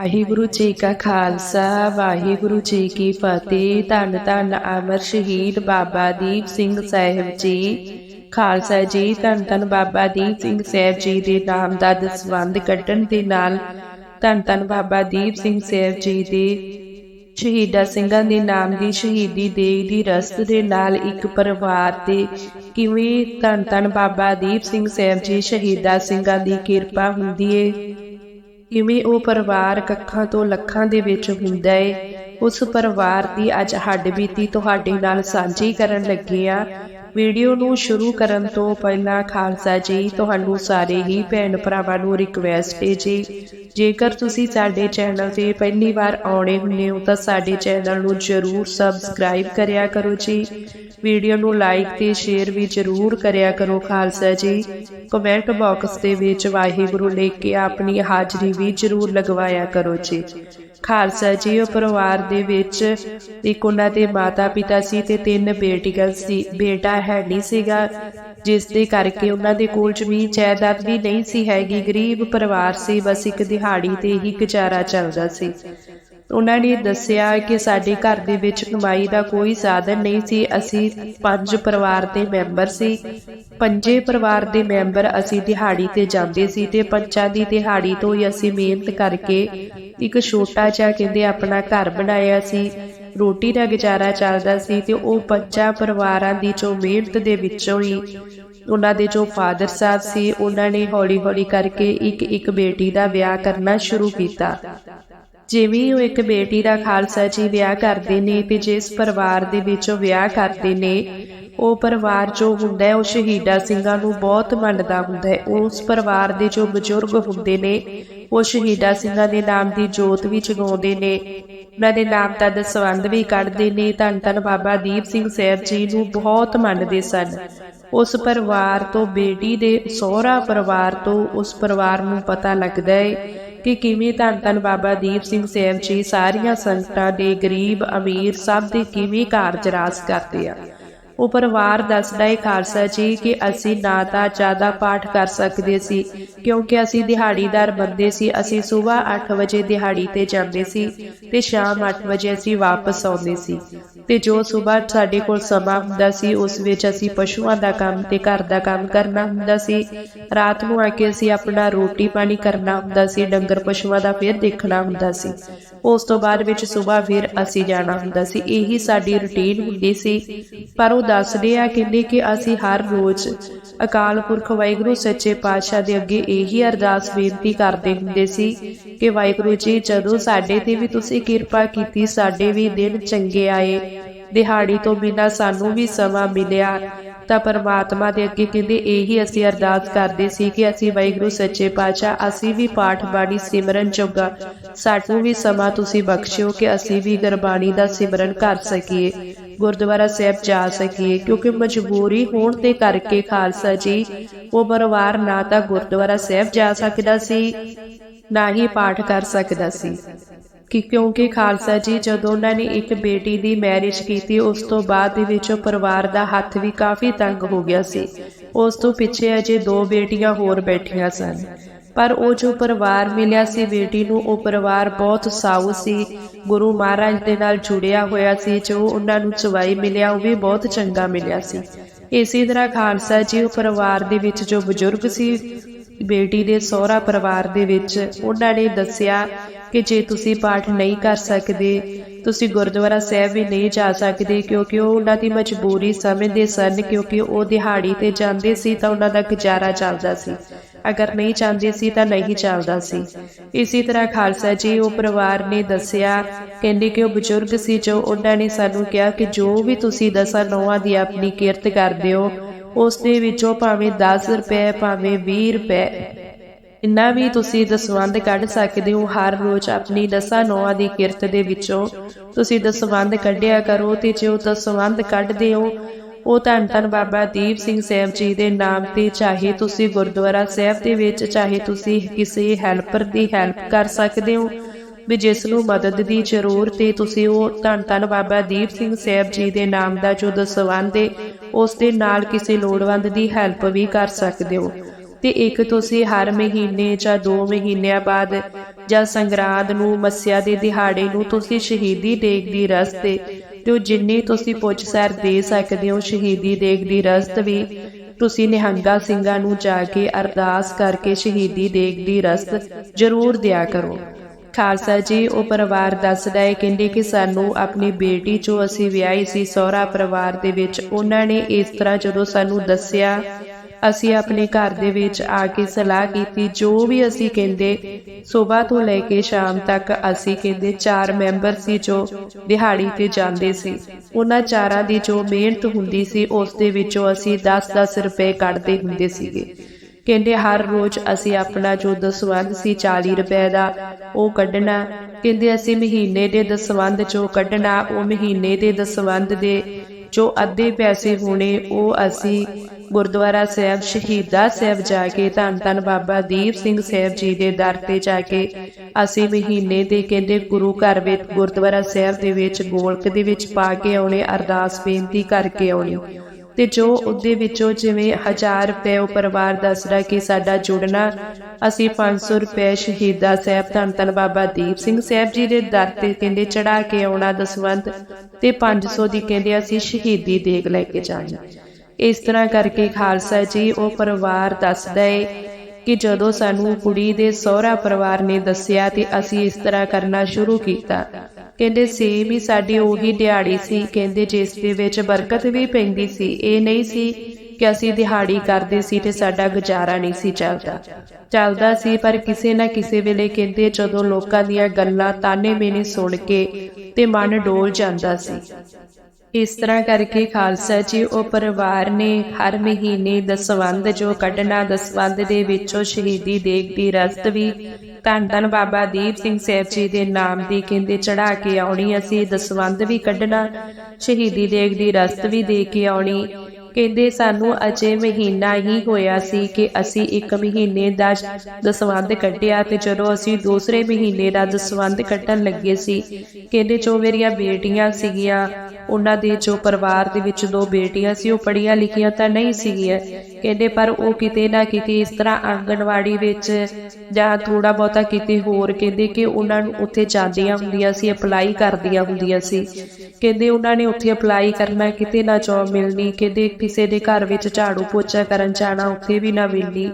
ਵਾਹਿਗੁਰੂ ਜੀ ਕਾ ਖਾਲਸਾ, ਵਾਹਿਗੁਰੂ ਜੀ ਕੀ ਫਤਿਹ। ਧੰਨ ਧੰਨ ਅਮਰ ਸ਼ਹੀਦ ਬਾਬਾ ਦੀਪ ਸਿੰਘ ਸਾਹਿਬ ਜੀ। ਖਾਲਸਾ ਜੀ, ਧੰਨ ਧੰਨ ਬਾਬਾ ਦੀਪ ਸਿੰਘ ਸਾਹਿਬ ਜੀ ਦੇ ਨਾਮ ਦਾ ਦਸਵੰਦ ਕੱਢਣ ਦੇ ਨਾਲ ਧੰਨ ਧੰਨ ਬਾਬਾ ਦੀਪ ਸਿੰਘ ਸਾਹਿਬ ਜੀ ਦੇ ਸ਼ਹੀਦਾਂ ਸਿੰਘਾਂ ਦੇ ਨਾਮ ਦੀ ਸ਼ਹੀਦੀ ਦੇ ਦੀ ਰਸਤ ਦੇ ਨਾਲ ਇੱਕ ਪਰਿਵਾਰ ਤੇ ਕਿਵੇਂ ਧੰਨ ਧੰਨ ਬਾਬਾ ਦੀਪ ਸਿੰਘ ਸਾਹਿਬ ਜੀ ਸ਼ਹੀਦਾਂ ਸਿੰਘਾਂ ਦੀ ਕਿਰਪਾ ਹੁੰਦੀ ਏ। ਕਿਵੇਂ ਉਹ ਪਰਿਵਾਰ ਕੱਖਾਂ ਤੋਂ ਲੱਖਾਂ ਦੇ ਵਿੱਚ ਹੁੰਦਾ ਏ। ਉਸ ਪਰਿਵਾਰ ਦੀ ਅੱਜ ਹੱਡ ਬੀਤੀ ਤੁਹਾਡੇ ਨਾਲ ਸਾਂਝੀ ਕਰਨ ਲੱਗੇ ਆ। ਵੀਡੀਓ ਨੂੰ ਸ਼ੁਰੂ ਕਰਨ ਤੋਂ ਪਹਿਲਾਂ ਖਾਲਸਾ ਜੀ, ਤੁਹਾਨੂੰ ਸਾਰੇ ਹੀ ਭੈਣ ਭਰਾਵਾਂ ਨੂੰ ਰਿਕਵੈਸਟ ਹੈ ਜੀ ਜੇਕਰ ਤੁਸੀਂ ਸਾਡੇ ਚੈਨਲ ਤੇ ਪਹਿਲੀ ਵਾਰ ਆਉਣੇ ਹੁੰਦੇ ਹੋ, ਤਾਂ ਸਾਡੇ ਚੈਨਲ ਨੂੰ ਜਰੂਰ ਸਬਸਕ੍ਰਾਈਬ ਕਰਿਆ ਕਰੋ ਜੀ। ਵੀਡੀਓ ਨੂੰ ਲਾਈਕ ਤੇ ਸ਼ੇਅਰ ਵੀ ਜਰੂਰ ਕਰਿਆ ਕਰੋ ਖਾਲਸਾ ਜੀ। ਕਮੈਂਟ ਬਾਕਸ ਦੇ ਵਿੱਚ ਵਾਹਿਗੁਰੂ ਲਿਖ ਕੇ ਆਪਣੀ ਹਾਜ਼ਰੀ ਵੀ ਜਰੂਰ ਲਗਵਾਇਆ ਕਰੋ ਜੀ। ਖਾਲਸਾ ਜੀ, ਉਹ ਪਰਿਵਾਰ ਦੇ ਵਿੱਚ ਇੱਕ ਉਹਨਾਂ ਦੇ ਮਾਤਾ ਪਿਤਾ ਸੀ ਤੇ ਤਿੰਨ ਬੇਟੀਆਂ ਸੀ। ਬੇਟਾ ਹੈ ਨਹੀਂ ਸੀਗਾ, ਜਿਸ ਦੇ ਕਰਕੇ ਉਹਨਾਂ ਦੇ ਕੋਲ ਜ਼ਮੀਨ ਜਾਇਦਾਦ ਵੀ ਨਹੀਂ ਸੀ ਹੈਗੀ। ਗਰੀਬ ਪਰਿਵਾਰ ਸੀ, ਬਸ ਇੱਕ ਦਿਹਾੜੀ ਤੇ ਹੀ ਗੁਜ਼ਾਰਾ ਚੱਲਦਾ ਸੀ। ਉਹਨਾਂ ਨੇ ਦੱਸਿਆ ਕਿ ਸਾਡੇ ਘਰ ਦੇ ਵਿੱਚ ਕਮਾਈ ਦਾ ਕੋਈ ਸਾਧਨ ਨਹੀਂ ਸੀ। ਅਸੀਂ ਪੰਜ ਪਰਿਵਾਰ ਦੇ ਮੈਂਬਰ ਸੀ। ਪੰਜੇ ਪਰਿਵਾਰ ਦੇ ਮੈਂਬਰ ਅਸੀਂ ਦਿਹਾੜੀ ਤੇ ਜਾਂਦੇ ਸੀ ਤੇ ਪੰਚਾਂ ਦੀ ਦਿਹਾੜੀ ਤੋਂ ਹੀ ਅਸੀਂ ਮਿਹਨਤ ਕਰਕੇ ਇੱਕ ਛੋਟਾ ਜਿਹਾ ਕਹਿੰਦੇ ਆਪਣਾ ਘਰ ਬਣਾਇਆ ਸੀ। ਰੋਟੀ ਦਾ ਗੁਜ਼ਾਰਾ ਚੱਲਦਾ ਸੀ ਤੇ ਉਹ ਪੰਜਾਂ ਪਰਿਵਾਰਾਂ ਦੀ ਜੋ ਮਿਹਨਤ ਦੇ ਵਿੱਚੋਂ ਹੀ ਉਹਨਾਂ ਦੇ ਜੋ ਫਾਦਰ ਸਾਹਿਬ ਸੀ, ਉਹਨਾਂ ਨੇ ਹੌਲੀ-ਹੌਲੀ ਕਰਕੇ ਇੱਕ ਇੱਕ ਬੇਟੀ ਦਾ ਵਿਆਹ ਕਰਨਾ ਸ਼ੁਰੂ ਕੀਤਾ। ਜਿਵੇਂ ਉਹ ਇੱਕ ਬੇਟੀ ਦਾ ਖਾਲਸਾ ਜੀ ਵਿਆਹ ਕਰਦੇ ਨੇ ਤੇ ਜਿਸ ਪਰਿਵਾਰ ਦੇ ਵਿੱਚ ਉਹ ਵਿਆਹ ਕਰਦੇ ਨੇ, ਉਹ ਪਰਿਵਾਰ ਜੋ ਹੁੰਦਾ ਹੈ, ਉਹ ਸ਼ਹੀਦਾ ਸਿੰਘਾਂ ਨੂੰ ਬਹੁਤ ਮੰਨਦਾ ਹੁੰਦਾ ਹੈ। ਉਸ ਪਰਿਵਾਰ ਦੇ ਜੋ ਬਜ਼ੁਰਗ ਹੁੰਦੇ ਨੇ, ਉਹ ਸ਼ਹੀਦਾ ਸਿੰਘਾਂ ਦੇ ਨਾਮ ਦੀ ਜੋਤ ਵੀ ਜਗਾਉਂਦੇ ਨੇ। ਉਹਨਾਂ ਦੇ ਨਾਮ ਦਾ ਦਸਵੰਦ ਵੀ ਕੱਢਦੇ ਨੇ। ਧੰਨ ਧੰਨ ਬਾਬਾ ਦੀਪ ਸਿੰਘ ਸਾਹਿਬ ਜੀ ਨੂੰ ਬਹੁਤ ਮੰਨਦੇ ਸਨ। ਉਸ ਪਰਿਵਾਰ ਤੋਂ ਬੇਟੀ ਦੇ ਸਹੁਰਾ ਪਰਿਵਾਰ ਤੋਂ ਉਸ ਪਰਿਵਾਰ ਨੂੰ ਪਤਾ ਲੱਗਦਾ ਹੈ ਕਿ ਕਿਵੇਂ ਧੰਨ ਧੰਨ ਬਾਬਾ ਦੀਪ ਸਿੰਘ ਸਾਹਿਬ ਜੀ ਸਾਰੀਆਂ ਸੰਗਤਾਂ ਦੇ ਗਰੀਬ ਅਮੀਰ ਸਭ ਦੇ ਕਿਵੇਂ ਕਾਰਜ ਰਾਸ ਕਰਦੇ ਆ। ਉਹ ਪਰਿਵਾਰ ਦੱਸਦਾ ਹੈ ਖਾਲਸਾ ਜੀ ਕਿ ਅਸੀਂ ਨਾ ਤਾਂ ਜ਼ਿਆਦਾ ਪਾਠ ਕਰ ਸਕਦੇ ਸੀ, ਕਿਉਂਕਿ ਅਸੀਂ ਦਿਹਾੜੀਦਾਰ ਬੰਦੇ ਸੀ, ਅਸੀਂ ਸਵੇਰ 8 ਵਜੇ ਦਿਹਾੜੀ ਤੇ ਜਾਂਦੇ ਸੀ ਤੇ ਸ਼ਾਮ 8 ਵਜੇ ਅਸੀਂ ਵਾਪਸ ਆਉਂਦੇ ਸੀ। ਤੇ ਜੋ ਸਵੇਰ ਸਾਡੇ ਕੋਲ ਸਮਾਂ ਹੁੰਦਾ ਸੀ, ਉਸ ਵਿੱਚ ਅਸੀਂ ਪਸ਼ੂਆਂ ਦਾ ਕੰਮ ਤੇ ਘਰ ਦਾ ਕੰਮ ਕਰਨਾ ਹੁੰਦਾ ਸੀ। ਰਾਤ ਨੂੰ ਆ ਕੇ ਅਸੀਂ ਆਪਣਾ ਰੋਟੀ ਪਾਣੀ ਕਰਨਾ ਹੁੰਦਾ ਸੀ, ਡੰਗਰ ਪਸ਼ੂਆਂ ਦਾ ਫਿਰ ਦੇਖਣਾ ਹੁੰਦਾ ਸੀ। ਉਸ ਤੋਂ ਬਾਅਦ ਵਿੱਚ ਸਵੇਰ ਫਿਰ ਅਸੀਂ ਜਾਣਾ ਹੁੰਦਾ ਸੀ। ਇਹੀ ਸਾਡੀ ਰੁਟੀਨ ਹੁੰਦੀ ਸੀ। ਪਰ ਉਹ ਦੱਸਦੇ ਆ, ਕਹਿੰਦੇ ਕਿ ਅਸੀਂ ਹਰ ਰੋਜ਼ ਅਕਾਲ ਪੁਰਖ ਵਾਹਿਗੁਰੂ ਸੱਚੇ ਪਾਤਸ਼ਾਹ ਦੇ ਅੱਗੇ ਇਹੀ ਅਰਦਾਸ ਬੇਨਤੀ ਕਰਦੇ ਹੁੰਦੇ ਸੀ ਕਿ ਵਾਹਿਗੁਰੂ ਜੀ, ਜਦੋਂ ਸਾਡੇ ਤੇ ਵੀ ਤੁਸੀਂ ਕਿਰਪਾ ਕੀਤੀ, ਸਾਡੇ ਵੀ ਦਿਨ ਚੰਗੇ ਆਏ। ਦਿਹਾੜੀ ਤੋਂ ਬਿਨਾਂ ਸਾਨੂੰ ਵੀ ਸਮਾਂ ਮਿਲਿਆ। ਤਾਂ ਪਰਮਾਤਮਾ ਦੇ ਅੱਗੇ ਕਹਿੰਦੇ ਇਹੀ ਅਸੀਂ ਅਰਦਾਸ ਕਰਦੇ ਸੀ ਕਿ ਅਸੀਂ ਵਾਹਿਗੁਰੂ ਸੱਚੇ ਪਾਤਸ਼ਾਹ, ਅਸੀਂ ਵੀ ਪਾਠ ਬਾਣੀ ਸਿਮਰਨ ਜੋਗਾ ਸਾਨੂੰ ਵੀ ਸਮਾਂ ਤੁਸੀਂ ਬਖਸ਼ਿਓ ਕਿ ਅਸੀਂ ਵੀ ਗੁਰਬਾਣੀ ਦਾ ਸਿਮਰਨ ਕਰ ਸਕੀਏ, ਗੁਰਦੁਆਰਾ ਸਾਹਿਬ ਜਾ ਸਕੀਏ, ਕਿਉਂਕਿ ਮਜਬੂਰੀ ਹੋਣ ਦੇ ਕਰਕੇ ਖਾਲਸਾ ਜੀ, ਉਹ ਪਰਿਵਾਰ ਨਾ ਤਾਂ ਗੁਰਦੁਆਰਾ ਸਾਹਿਬ ਜਾ ਸਕਦਾ ਸੀ, ਨਾ ਹੀ ਪਾਠ ਕਰ ਸਕਦਾ ਸੀ। ਕਿ ਕਿਉਂਕਿ ਖਾਲਸਾ ਜੀ ਜਦੋਂ ਉਹਨਾਂ ਨੇ ਇੱਕ ਬੇਟੀ ਦੀ ਮੈਰਿਜ ਕੀਤੀ, ਉਸ ਤੋਂ ਬਾਅਦ ਦੇ ਵਿੱਚ ਉਹ ਪਰਿਵਾਰ ਦਾ ਹੱਥ ਵੀ ਕਾਫੀ ਤੰਗ ਹੋ ਗਿਆ ਸੀ। ਉਸ ਤੋਂ ਪਿੱਛੇ ਅਜੇ ਦੋ ਬੇਟੀਆਂ ਹੋਰ ਬੈਠੀਆਂ ਸਨ। ਪਰ ਉਹ ਜੋ ਪਰਿਵਾਰ ਮਿਲਿਆ ਸੀ ਬੇਟੀ ਨੂੰ, ਉਹ ਪਰਿਵਾਰ ਬਹੁਤ ਸਾਊ ਸੀ। ਗੁਰੂ ਮਹਾਰਾਜ ਦੇ ਨਾਲ ਜੁੜਿਆ ਹੋਇਆ ਸੀ, ਜੋ ਉਹਨਾਂ ਨੂੰ ਚਵਾਈ ਮਿਲਿਆ, ਉਹ ਵੀ ਬਹੁਤ ਚੰਗਾ ਮਿਲਿਆ ਸੀ। ਇਸੇ ਤਰ੍ਹਾਂ ਖਾਲਸਾ ਜੀ, ਉਹ ਪਰਿਵਾਰ ਦੇ ਵਿੱਚ ਜੋ ਬਜ਼ੁਰਗ ਸੀ, ਬੇਟੀ ਦੇ ਸਹੁਰਾ ਪਰਿਵਾਰ ਦੇ ਵਿੱਚ, ਉਹਨਾਂ ਨੇ ਦੱਸਿਆ ਕਿ ਜੇ ਤੁਸੀਂ ਪਾਠ ਨਹੀਂ ਕਰ ਸਕਦੇ ਤੁਸੀਂ ਗੁਰਦੁਆਰਾ ਸਾਹਿਬ ਵੀ ਨਹੀਂ ਜਾ ਸਕਦੇ ਕਿਉਂਕਿ ਉਹ ਉਹਨਾਂ ਦੀ ਮਜਬੂਰੀ ਸਮਝਦੇ ਸਨ ਕਿਉਂਕਿ ਉਹ ਦਿਹਾੜੀ ਤੇ ਜਾਂਦੇ ਸੀ ਤਾਂ ਉਹਨਾਂ ਦਾ ਗੁਜ਼ਾਰਾ ਚੱਲਦਾ ਸੀ। ਅਗਰ ਨਹੀਂ ਚਾਹੁੰਦੇ ਸੀ ਤਾਂ ਨਹੀਂ ਚੱਲਦਾ ਸੀ। ਇਸੇ ਤਰ੍ਹਾਂ ਖਾਲਸਾ ਜੀ ਉਹ ਪਰਿਵਾਰ ਨੇ ਦੱਸਿਆ, ਕਹਿੰਦੇ ਕਿ ਉਹ ਬਜ਼ੁਰਗ ਸੀ ਜੋ ਉਹਨਾਂ ਨੇ ਸਾਨੂੰ ਕਿਹਾ ਕਿ ਜੋ ਵੀ ਤੁਸੀਂ ਦਸਾਂ ਨੌਵਾਂ ਦੀ ਆਪਣੀ ਕਿਰਤ ਕਰਦੇ ਹੋ, ਉਸ ਦੇ ਵਿੱਚੋਂ ਭਾਵੇਂ 10 ਰੁਪਏ, ਭਾਵੇਂ 20 ਰੁਪਏ ਇੰਨਾ ਵੀ ਤੁਸੀਂ ਦਸਵੰਦ ਕੱਢ ਸਕਦੇ ਹੋ, ਹਰ ਰੋਜ਼ ਆਪਣੀ ਦਸਾਂ ਨੌਆਂ ਦੀ ਕਿਰਤ ਦੇ ਵਿੱਚੋਂ। ਤੁਸੀਂ ਦਸਵੰਦ ਕੱਢਿਆ ਕਰੋ ਤੇ ਜੋ ਦਸਵੰਦ ਕੱਢਦੇ ਹੋ, ਉਹ ਧੰਨ ਧੰਨ ਬਾਬਾ ਦੀਪ ਸਿੰਘ ਸਾਹਿਬ ਜੀ ਦੇ ਨਾਮ ਤੇ ਚਾਹੇ ਤੁਸੀਂ ਗੁਰਦੁਆਰਾ ਸਾਹਿਬ ਦੇ ਵਿੱਚ, ਚਾਹੇ ਤੁਸੀਂ ਕਿਸੇ ਹੈਲਪਰ ਦੀ ਹੈਲਪ ਕਰ ਸਕਦੇ ਹੋ, ਵੀ ਜਿਸ ਨੂੰ ਮਦਦ ਦੀ ਜ਼ਰੂਰਤ 'ਤੇ ਤੁਸੀਂ ਉਹ ਧੰਨ ਧੰਨ ਬਾਬਾ ਦੀਪ ਸਿੰਘ ਸਾਹਿਬ ਜੀ ਦੇ ਨਾਮ ਦਾ ਜੋ ਦਸਵੰਦ ਹੈ ਉਸ ਦੇ ਨਾਲ ਕਿਸੇ ਲੋੜਵੰਦ ਦੀ ਹੈਲਪ ਵੀ ਕਰ ਸਕਦੇ ਹੋ। ਤੇ ਇੱਕ ਤੁਸੀਂ ਹਰ ਮਹੀਨੇ ਜਾਂ 2 ਮਹੀਨਿਆਂ ਬਾਅਦ ਜਾਂ ਸੰਗਰਾਂਦ ਨੂੰ, ਮੱਸਿਆ ਦੇ ਦਿਹਾੜੇ ਨੂੰ ਤੁਸੀਂ ਸ਼ਹੀਦੀ ਡੇਗ ਦੀ ਰਸਤੇ ਤੇ ਉਹ ਜਿੰਨੀ ਤੁਸੀਂ ਪੁੱਛ ਸਰ ਦੇ ਸਕਦੇ ਹੋ, ਸ਼ਹੀਦੀ ਡੇਗ ਦੀ ਰਸਤ ਵੀ ਤੁਸੀਂ ਨਿਹੰਗਾ ਸਿੰਘਾਂ ਨੂੰ ਜਾ ਕੇ ਅਰਦਾਸ ਕਰਕੇ ਸ਼ਹੀਦੀ ਦੇਗ ਦੀ ਰਸਤ ਜ਼ਰੂਰ ਦਿਆ ਕਰੋ। ਖਾਲਸਾ ਜੀ, ਉਹ ਪਰਿਵਾਰ ਦੱਸਦਾ ਹੈ, ਕਹਿੰਦੇ ਕਿ ਸਾਨੂੰ ਆਪਣੀ ਬੇਟੀ ਜੋ ਅਸੀਂ ਵਿਆਹੀ ਸੀ, ਸਹੁਰਾ ਪਰਿਵਾਰ ਦੇ ਵਿੱਚ ਉਹਨਾਂ ਨੇ ਇਸ ਤਰ੍ਹਾਂ ਜਦੋਂ ਸਾਨੂੰ ਦੱਸਿਆ ਅਸੀਂ ਆਪਣੇ ਘਰ ਦੇ ਵਿੱਚ ਆ ਕੇ ਸਲਾਹ ਕੀਤੀ, ਜੋ ਵੀ ਅਸੀਂ ਕਹਿੰਦੇ, ਸਵੇਰ ਤੋਂ ਲੈ ਕੇ ਸ਼ਾਮ ਤੱਕ ਅਸੀਂ ਕਹਿੰਦੇ, ਚਾਰ ਮੈਂਬਰ ਸੀ ਜੋ ਦਿਹਾੜੀ ਤੇ ਜਾਂਦੇ ਸੀ। ਉਹਨਾਂ ਚਾਰਾਂ ਦੀ ਜੋ ਮਿਹਨਤ ਹੁੰਦੀ ਸੀ, ਉਸ ਦੇ ਵਿੱਚੋਂ ਅਸੀਂ 10-10 ਰੁਪਏ ਕੱਢਦੇ ਹੁੰਦੇ ਸੀਗੇ। ਕਹਿੰਦੇ, ਹਰ ਰੋਜ਼ ਅਸੀਂ ਆਪਣਾ ਜੋ ਦਸਵੰਧ ਸੀ 40 ਰੁਪਏ ਦਾ, ਉਹ ਕੱਢਣਾ। ਕਹਿੰਦੇ, ਅਸੀਂ ਮਹੀਨੇ ਦੇ ਦਸਵੰਧ ਚੋਂ ਕੱਢਣਾ, ਉਹ ਮਹੀਨੇ ਦੇ ਦਸਵੰਧ ਦੇ ਜੋ ਅੱਧੇ ਪੈਸੇ ਹੋਣੇ, ਉਹ ਅਸੀਂ ਗੁਰਦੁਆਰਾ ਸਾਹਿਬ ਸ਼ਹੀਦਾ ਸਾਹਿਬ ਜਾ ਕੇ ਧੰਨ ਧੰਨ ਬਾਬਾ ਦੀਪ ਸਿੰਘ ਸਾਹਿਬ ਜੀ ਦੇ ਦਰ ਤੇ ਜਾ ਕੇ ਅਸੀਂ ਮਹੀਨੇ ਦੇ ਕਹਿੰਦੇ ਗੁਰੂ ਘਰ ਵਿੱਚ, ਗੁਰਦੁਆਰਾ ਸਾਹਿਬ ਦੇ ਵਿੱਚ, ਗੋਲਕ ਦੇ ਵਿੱਚ ਪਾ ਕੇ ਆਉਣੇ, ਅਰਦਾਸ ਬੇਨਤੀ ਕਰਕੇ ਆਉਣੀ। ਤੇ ਜੋ ਉਹਦੇ ਵਿੱਚੋਂ ਜਿਵੇਂ 1000 ਰੁਪਏ ਉਹ ਪਰਿਵਾਰ ਦੱਸਦਾ ਕਿ ਸਾਡਾ ਜੁੜਨਾ, ਅਸੀਂ 500 ਰੁਪਏ ਸ਼ਹੀਦਾ ਸਾਹਿਬ ਧੰਨ ਧੰਨ ਬਾਬਾ ਦੀਪ ਸਿੰਘ ਸਾਹਿਬ ਜੀ ਦੇ ਦਰ ਤੇ ਕਹਿੰਦੇ ਚੜਾ ਕੇ ਆਉਣਾ ਦਸਵੰਤ ਤੇ 500 ਦੀ ਕਹਿੰਦੇ ਅਸੀਂ ਸ਼ਹੀਦੀ ਦੇਗ ਲੈ ਕੇ ਜਾਣੀ। ਇਸ ਤਰ੍ਹਾਂ ਕਰਕੇ ਖਾਲਸਾ ਜੀ, ਉਹ ਪਰਿਵਾਰ ਦੱਸਦਾ ਏ ਕਿ ਜਦੋਂ ਸਾਨੂੰ ਕੁੜੀ ਦੇ ਸਹੁਰਾ ਪਰਿਵਾਰ ਨੇ ਦੱਸਿਆ ਤੇ ਅਸੀਂ ਇਸ ਤਰ੍ਹਾਂ ਕਰਨਾ ਸ਼ੁਰੂ ਕੀਤਾ। ਕਹਿੰਦੇ, ਸੀ ਵੀ ਸਾਡੀ ਉਹੀ ਦਿਹਾੜੀ ਸੀ। ਕਹਿੰਦੇ, ਜਿਸ ਦੇ ਵਿੱਚ ਬਰਕਤ ਵੀ ਪੈਂਦੀ ਸੀ। ਇਹ ਨਹੀਂ ਸੀ ਕਿ ਅਸੀਂ ਦਿਹਾੜੀ ਕਰਦੇ ਸੀ ਤੇ ਸਾਡਾ ਗੁਜ਼ਾਰਾ ਨਹੀਂ ਸੀ ਚੱਲਦਾ। ਚੱਲਦਾ ਸੀ, ਪਰ ਕਿਸੇ ਨਾ ਕਿਸੇ ਵੇਲੇ ਕਹਿੰਦੇ, ਜਦੋਂ ਲੋਕਾਂ ਦੀਆਂ ਗੱਲਾਂ ਤਾਨੇ ਮੇਨੇ ਸੁਣ ਕੇ ਤੇ ਮਨ ਡੋਲ ਜਾਂਦਾ ਸੀ। ਇਸ ਤਰ੍ਹਾਂ ਕਰਕੇ ਖਾਲਸਾ ਜੀ, ਉਹ ਪਰਿਵਾਰ ਨੇ ਹਰ ਮਹੀਨੇ ਦਸਵੰਧ ਜੋ ਕੱਢਣਾ ਦਸਵੰਧ ਦੇ ਵਿੱਚੋਂ ਸ਼ਹੀਦੀ ਦੇਗ ਦੀ ਰਸਤ ਵੀ ਧੰਨ ਧੰਨ ਬਾਬਾ ਦੀਪ ਸਿੰਘ ਸਾਹਿਬ ਜੀ ਦੇ ਨਾਮ ਦੀ ਕਹਿੰਦੇ ਚੜਾ ਕੇ ਆਉਣੀ, ਅਸੀਂ ਦਸਵੰਧ ਵੀ ਕੱਢਣਾ, ਸ਼ਹੀਦੀ ਦੇਗ ਦੀ ਰਸਤ ਵੀ ਦੇ ਕੇ ਆਉਣੀ। ਕਹਿੰਦੇ ਸਾਨੂੰ ਅਜੇ ਮਹੀਨਾ ਹੀ ਹੋਇਆ ਸੀ ਕਿ ਅਸੀਂ ਇੱਕ ਮਹੀਨੇ ਦਾ ਦਸਵੰਧ ਕੱਢਿਆ ਤੇ ਜਦੋਂ ਅਸੀਂ ਦੂਸਰੇ ਮਹੀਨੇ ਦਾ ਦਸਵੰਧ ਕੱਢਣ ਲੱਗੇ ਸੀ, ਕਹਿੰਦੇ ਜੋ ਮੇਰੀਆਂ ਬੇਟੀਆਂ ਸੀਗੀਆਂ, ਉਹਨਾਂ ਦੇ ਜੋ ਪਰਿਵਾਰ ਦੇ ਵਿੱਚ ਦੋ ਬੇਟੀਆਂ ਸੀ, ਉਹ ਪੜੀਆਂ ਲਿਖੀਆਂ ਤਾਂ ਨਹੀਂ ਸੀਗੀਆਂ ਕਹਿੰਦੇ, ਪਰ ਉਹ ਕਿਤੇ ਨਾ ਕਿਤੇ ਇਸ ਤਰ੍ਹਾਂ ਆਂਗਣਵਾੜੀ ਵਿੱਚ ਜਾਂ ਥੋੜਾ ਬਹੁਤਾ ਕਿਤੇ ਹੋਰ ਕਹਿੰਦੇ ਕਿ ਉਹਨਾਂ ਨੂੰ ਉੱਥੇ ਜਾਂਦੀਆਂ ਹੁੰਦੀਆਂ ਸੀ, ਅਪਲਾਈ ਕਰਦੀਆਂ ਹੁੰਦੀਆਂ ਸੀ। ਕਹਿੰਦੇ ਉਹਨਾਂ ਨੇ ਉੱਥੇ ਅਪਲਾਈ ਕਰਨਾ, ਕਿਤੇ ਨਾ ਜੌਬ ਮਿਲਣੀ, ਕਹਿੰਦੇ ਕਿਸੇ ਦੇ ਘਰ ਵਿੱਚ ਝਾੜੂ ਪੋਚਾ ਕਰਨ ਜਾਣਾ, ਉੱਥੇ ਵੀ ਨਾ ਮਿਲਣੀ।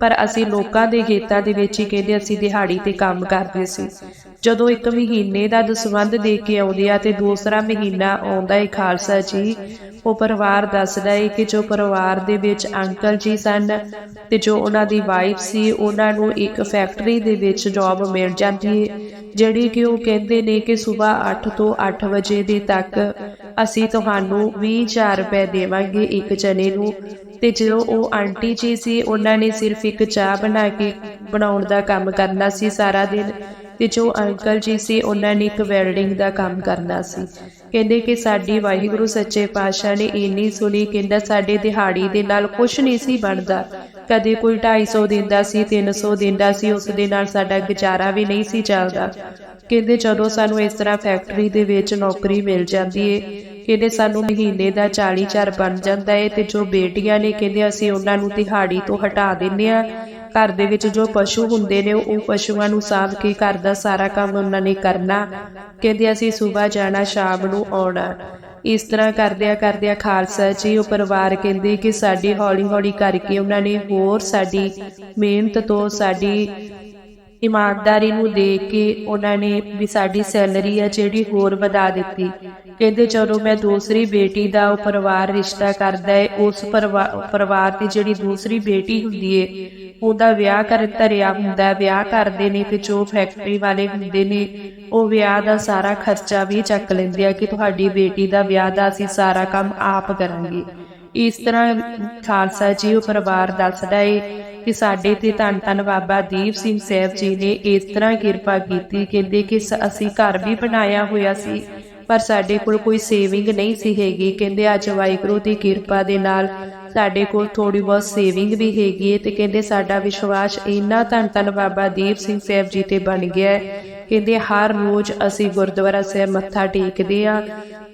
ਪਰ ਅਸੀਂ ਲੋਕਾਂ ਦੇ ਖੇਤਾਂ ਦੇ ਵਿੱਚ ਹੀ ਕਹਿੰਦੇ, ਅਸੀਂ ਦਿਹਾੜੀ ਤੇ ਕੰਮ ਕਰਦੇ ਸੀ। ਜਦੋਂ ਇੱਕ ਮਹੀਨੇ ਦਾ ਦਸਵੰਧ ਦੇ ਕੇ ਆਉਂਦੇ ਆ ਤੇ ਦੂਸਰਾ ਮਹੀਨਾ ਆਉਂਦਾ ਹੈ ਖਾਲਸਾ ਜੀ ਉਹ ਪਰਿਵਾਰ ਦੱਸਦਾ ਹੈ ਕਿ ਜੋ ਪਰਿਵਾਰ ਦੇ ਵਿੱਚ ਅੰਕਲ ਜੀ ਸਨ ਤੇ ਜੋ ਉਹਨਾਂ ਦੀ ਵਾਈਫ ਸੀ, ਉਹਨਾਂ ਨੂੰ ਇੱਕ ਫੈਕਟਰੀ ਦੇ ਵਿੱਚ ਜੌਬ ਮਿਲ ਜਾਂਦੀ ਹੈ ਜਿਹੜੀ ਕਿ ਉਹ ਕਹਿੰਦੇ ਨੇ ਕਿ ਸਵੇਰ 8 ਤੋਂ 8 ਵਜੇ ਦੇ ਤੱਕ ਅਸੀਂ ਤੁਹਾਨੂੰ 20000 ਰੁਪਏ ਦੇਵਾਂਗੇ ਇੱਕ ਜਣੇ ਨੂੰ। ਤੇ ਜਦੋਂ ਉਹ ਆਂਟੀ ਜੀ ਸੀ, ਉਹਨਾਂ ਨੇ ਸਿਰਫ ਇੱਕ ਚਾਹ ਬਣਾ ਕੇ ਬਣਾਉਣ ਦਾ ਕੰਮ ਕਰਨਾ ਸੀ ਸਾਰਾ ਦਿਨ ਤੇ ਜੋ ਅੰਕਲ ਜੀ ਸੀ, ਉਹਨਾਂ ਨੇ ਇੱਕ ਵੈਲਡਿੰਗ ਦਾ ਕੰਮ ਕਰਨਾ ਸੀ। ਕਹਿੰਦੇ ਕਿ ਸਾਡੀ ਵਾਹਿਗੁਰੂ ਸੱਚੇ ਪਾਤਸ਼ਾਹ ਨੇ ਇੰਨੀ ਸੁਣੀ, ਕਹਿੰਦਾ ਸਾਡੇ ਦਿਹਾੜੀ ਦੇ ਨਾਲ ਕੁਝ ਨਹੀਂ ਸੀ ਬਣਦਾ। ਕਦੇ ਕੋਈ 250 ਦਿੰਦਾ ਸੀ 300 ਦਿੰਦਾ ਸੀ, ਉਸ ਦੇ ਨਾਲ ਸਾਡਾ ਗੁਜ਼ਾਰਾ ਵੀ ਨਹੀਂ ਸੀ ਚੱਲਦਾ। ਕਹਿੰਦੇ ਜਦੋਂ ਸਾਨੂੰ ਇਸ ਤਰ੍ਹਾਂ ਫੈਕਟਰੀ ਦੇ ਵਿੱਚ ਨੌਕਰੀ ਮਿਲ ਜਾਂਦੀ ਏ, ਕਹਿੰਦੇ ਸਾਨੂੰ ਮਹੀਨੇ ਦਾ 40000 ਬਣ ਜਾਂਦਾ ਏ ਤੇ ਜੋ ਬੇਟੀਆਂ ਨੇ, ਕਹਿੰਦੇ ਅਸੀਂ ਉਹਨਾਂ ਨੂੰ ਦਿਹਾੜੀ ਤੋਂ ਹਟਾ ਦਿੰਨੇ ਆ ਘਰ ਦੇ ਵਿੱਚ ਜੋ ਪਸ਼ੂ ਹੁੰਦੇ ਨੇ, ਉਹ ਪਸ਼ੂਆਂ ਨੂੰ ਸਾਂਭ ਕੇ ਘਰ ਦਾ ਸਾਰਾ ਕੰਮ ਉਹਨਾਂ ਨੇ ਕਰਨਾ। ਕਹਿੰਦੇ ਅਸੀਂ ਸਵੇਰ ਜਾਣਾ, ਸ਼ਾਮ ਨੂੰ ਆਉਣਾ। ਇਸ ਤਰ੍ਹਾਂ ਕਰਦਿਆਂ ਕਰਦਿਆਂ ਖਾਲਸਾ ਜੀ ਉਹ ਪਰਿਵਾਰ ਕਹਿੰਦੇ ਕਿ ਸਾਡੀ ਹੌਲੀ ਹੌਲੀ ਕਰਕੇ ਉਹਨਾਂ ਨੇ ਹੋਰ ਸਾਡੀ ਮਿਹਨਤ ਤੋਂ ਸਾਡੀ ਇਮਾਨਦਾਰੀ ਨੂੰ ਦੇਖ ਕੇ ਉਹਨਾਂ ਨੇ ਵੀ ਸਾਡੀ ਸੈਲਰੀ ਆ ਜਿਹੜੀ ਹੋਰ ਵਧਾ ਦਿੱਤੀ। ਕਹਿੰਦੇ ਚਲੋ ਮੈਂ ਦੂਸਰੀ ਬੇਟੀ ਦਾ ਉਹ ਪਰਿਵਾਰ ਰਿਸ਼ਤਾ ਕਰਦਾ ਹੈ ਉਸ ਪਰਿਵਾ- ਪਰਿਵਾਰ ਦੀ ਜਿਹੜੀ ਦੂਸਰੀ ਬੇਟੀ ਹੁੰਦੀ ਏ ਉਹਦਾ ਵਿਆਹ ਕਰ ਧਰਿਆ ਹੁੰਦਾ ਵਿਆਹ ਕਰਦੇ ਨੇ ਤੇ ਜੋ ਫੈਕਟਰੀ ਵਾਲੇ ਹੁੰਦੇ ਨੇ, ਉਹ ਵਿਆਹ ਦਾ ਸਾਰਾ ਖਰਚਾ ਵੀ ਚੱਕ ਲੈਂਦੇ ਆ ਕਿ ਤੁਹਾਡੀ ਬੇਟੀ ਦਾ ਵਿਆਹ ਦਾ ਅਸੀਂ ਸਾਰਾ ਕੰਮ ਆਪ ਕਰਾਂਗੇ। ਇਸ ਤਰ੍ਹਾਂ ਖਾਲਸਾ ਜੀ, ਉਹ ਪਰਿਵਾਰ ਦੱਸਦਾ ਏ ਕਿ ਸਾਡੇ ਤੇ ਧੰਨ ਧੰਨ ਬਾਬਾ ਦੀਪ ਸਿੰਘ ਸਾਹਿਬ ਜੀ ਨੇ ਇਸ ਤਰ੍ਹਾਂ ਕਿਰਪਾ ਕੀਤੀ, ਕਹਿੰਦੇ ਕਿ ਅਸੀਂ ਘਰ ਵੀ ਬਣਾਇਆ ਹੋਇਆ ਸੀ, ਪਰ ਸਾਡੇ ਕੋਲ ਕੋਈ ਸੇਵਿੰਗ ਨਹੀਂ ਸੀ ਹੈਗੀ। ਕਹਿੰਦੇ ਅੱਜ ਵਾਹਿਗੁਰੂ ਦੀ ਕਿਰਪਾ ਦੇ ਨਾਲ ਸਾਡੇ ਕੋਲ ਥੋੜੀ ਬਹੁਤ ਸੇਵਿੰਗ ਵੀ ਹੈਗੀ ਹੈ ਤੇ ਕਹਿੰਦੇ ਸਾਡਾ ਵਿਸ਼ਵਾਸ ਇੰਨਾ ਧੰਨ ਧੰਨ ਬਾਬਾ ਦੀਪ ਸਿੰਘ ਸਾਹਿਬ ਜੀ ਤੇ ਬਣ ਗਿਆ ਹੈ। ਕਹਿੰਦੇ ਹਰ ਰੋਜ਼ ਅਸੀਂ ਗੁਰਦੁਆਰਾ ਸਾਹਿਬ ਮੱਥਾ ਟੇਕਦੇ ਆ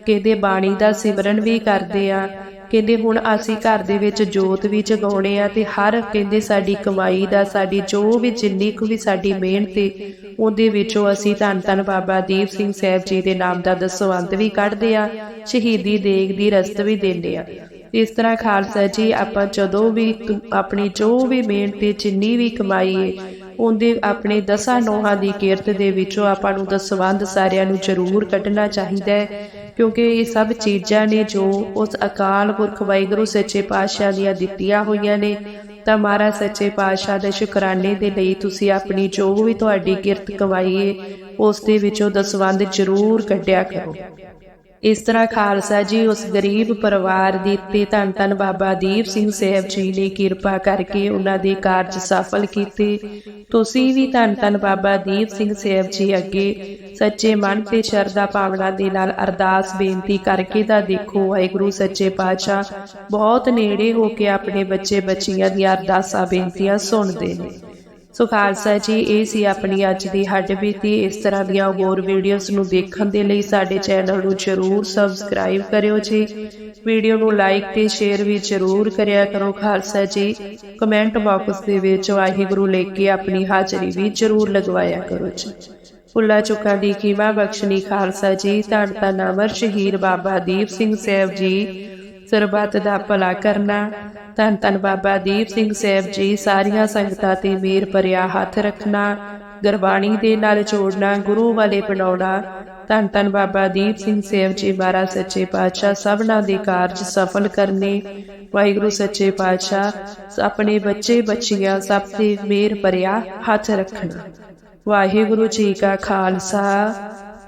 ਕਹਿੰਦੇ ਬਾਣੀ ਦਾ ਸਿਮਰਨ ਵੀ ਕਰਦੇ ਆ ਕਹਿੰਦੇ ਹੁਣ ਅਸੀਂ ਘਰ ਦੇ ਵਿੱਚ ਜੋਤ ਵੀ ਜਗਾਉਣੇ ਆ ਤੇ ਹਰ ਕਹਿੰਦੇ ਸਾਡੀ ਕਮਾਈ ਦਾ, ਸਾਡੀ ਜੋ ਵੀ ਜਿੰਨੀ ਕੁ ਵੀ ਸਾਡੀ ਮਿਹਨਤ ਏ, ਉਹਦੇ ਵਿੱਚੋਂ ਅਸੀਂ ਧੰਨ ਧੰਨ ਬਾਬਾ ਦੀਪ ਸਿੰਘ ਸਾਹਿਬ ਜੀ ਦੇ ਨਾਮ ਦਾ ਦਸਵੰਤ ਵੀ ਕੱਢਦੇ ਆ ਸ਼ਹੀਦੀ ਦੇਗ ਦੀ ਰਸਤ ਵੀ ਦਿੰਦੇ ਆ ਇਸ ਤਰ੍ਹਾਂ ਖਾਲਸਾ ਜੀ, ਆਪਾਂ ਜਦੋਂ ਵੀ ਆਪਣੀ ਜੋ ਵੀ ਮਿਹਨਤ ਤੇ ਜਿੰਨੀ ਵੀ ਕਮਾਈ ਏ, ਉਹਦੇ ਆਪਣੇ ਦਸਾਂ ਨੋਹਾਂ ਦੀ ਕਿਰਤ ਦੇ ਵਿੱਚੋਂ ਆਪਾਂ ਨੂੰ ਦਸਵੰਧ ਸਾਰਿਆਂ ਨੂੰ ਜ਼ਰੂਰ ਕੱਢਣਾ ਚਾਹੀਦਾ ਹੈ, ਕਿਉਂਕਿ ਇਹ ਸਭ ਚੀਜ਼ਾਂ ਨੇ ਜੋ ਉਸ ਅਕਾਲ ਪੁਰਖ ਵਾਹਿਗੁਰੂ ਸੱਚੇ ਪਾਤਸ਼ਾਹ ਦੀਆਂ ਦਿੱਤੀਆਂ ਹੋਈਆਂ ਨੇ। ਤਾਂ ਮਹਾਰਾਜ ਸੱਚੇ ਪਾਤਸ਼ਾਹ ਦੇ ਸ਼ੁਕਰਾਨੇ ਦੇ ਲਈ ਤੁਸੀਂ ਆਪਣੀ ਜੋ ਵੀ ਤੁਹਾਡੀ ਕਿਰਤ ਕਮਾਈਏ ਉਸ ਦੇ ਵਿੱਚੋਂ ਦਸਵੰਧ ਜ਼ਰੂਰ ਕੱਢਿਆ ਕਰੋ। ਇਸ ਤਰ੍ਹਾਂ ਖਾਲਸਾ ਜੀ ਉਸ ਗਰੀਬ ਪਰਿਵਾਰ ਦੀ ਤੇ ਧੰਨ ਧੰਨ ਬਾਬਾ ਦੀਪ ਸਿੰਘ ਸਾਹਿਬ ਜੀ ਨੇ ਕਿਰਪਾ ਕਰਕੇ ਉਹਨਾਂ ਦੇ ਕਾਰਜ ਸਫਲ ਕੀਤੇ। ਤੁਸੀਂ ਵੀ ਧੰਨ ਧੰਨ ਬਾਬਾ ਦੀਪ ਸਿੰਘ ਸਾਹਿਬ ਜੀ ਅੱਗੇ ਸੱਚੇ ਮਨ ਤੇ ਸ਼ਰਧਾ ਭਾਵਨਾ ਦੇ ਨਾਲ ਅਰਦਾਸ ਬੇਨਤੀ ਕਰਕੇ ਤਾਂ ਦੇਖੋ ਵਾਹਿਗੁਰੂ, ਸੱਚੇ ਪਾਤਸ਼ਾਹ ਬਹੁਤ ਨੇੜੇ ਹੋ ਕੇ ਆਪਣੇ ਬੱਚੇ ਬੱਚੀਆਂ ਦੀਆਂ ਅਰਦਾਸਾਂ, ਬੇਨਤੀਆਂ ਸੁਣਦੇ ਨੇ। ਸੋ ਖਾਲਸਾ ਜੀ ਇਹ ਸੀ ਆਪਣੀ ਅੱਜ ਦੀ ਹੱਡ ਬੀਤੀ। ਇਸ ਤਰ੍ਹਾਂ ਦੀਆਂ ਹੋਰ ਵੀਡੀਓਜ਼ ਨੂੰ ਦੇਖਣ ਦੇ ਲਈ ਸਾਡੇ ਚੈਨਲ ਨੂੰ ਜਰੂਰ ਸਬਸਕ੍ਰਾਈਬ ਕਰਿਓ ਜੀ। ਵੀਡੀਓ ਨੂੰ ਲਾਈਕ ਤੇ ਸ਼ੇਅਰ ਵੀ ਜਰੂਰ ਕਰਿਆ ਕਰੋ ਖਾਲਸਾ ਜੀ। ਕਮੈਂਟ ਬਾਕਸ ਦੇ ਵਿੱਚ ਵਾਹਿਗੁਰੂ ਲਿਖ ਕੇ ਆਪਣੀ ਹਾਜ਼ਰੀ ਵੀ ਜਰੂਰ ਲਗਵਾਇਆ ਕਰੋ ਜੀ। ਫੁੱਲਾ ਚੁੱਕਾ ਦੀ ਕੀਮਾ ਬਖਸ਼ਣੀ ਖਾਲਸਾ ਜੀ। ਧੰਨ ਧੰਨ ਅਮਰ ਸ਼ਹੀਦ ਬਾਬਾ ਦੀਪ ਸਿੰਘ ਸਾਹਿਬ ਜੀ। ਸਰਬੱਤ ਦਾ ਭਲਾ ਕਰਨਾ। ਧੰਨ ਧੰਨ ਬਾਬਾ ਦੀਪ ਸਿੰਘ ਸਾਹਿਬ ਜੀ, ਸਾਰੀਆਂ ਸੰਗਤਾਂ ਤੇ ਮੇਰ ਭਰਿਆ ਹੱਥ ਰੱਖਣਾ, ਗੁਰਬਾਣੀ ਦੇ ਨਾਲ ਜੋੜਨਾ, ਗੁਰੂ ਵਾਲੇ ਬਣਾਉਣਾ। ਧੰਨ ਧੰਨ ਬਾਬਾ ਦੀਪ ਸਿੰਘ ਸਾਹਿਬ ਜੀ, ਮਹਾਰਾਜ ਸੱਚੇ ਪਾਤਸ਼ਾਹ, ਸਭਨਾਂ ਦੇ ਕਾਰਜ ਸਫਲ ਕਰਨੇ। ਵਾਹਿਗੁਰੂ ਸੱਚੇ ਪਾਤਸ਼ਾਹ, ਆਪਣੇ ਬੱਚੇ ਬੱਚੀਆਂ ਸਭ ਤੇ ਮੇਰ ਭਰਿਆ ਹੱਥ ਰੱਖਣਾ। ਵਾਹਿਗੁਰੂ ਜੀ ਕਾ ਖਾਲਸਾ,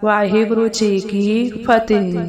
ਵਾਹਿਗੁਰੂ ਜੀ ਕੀ ਫਤਿਹ।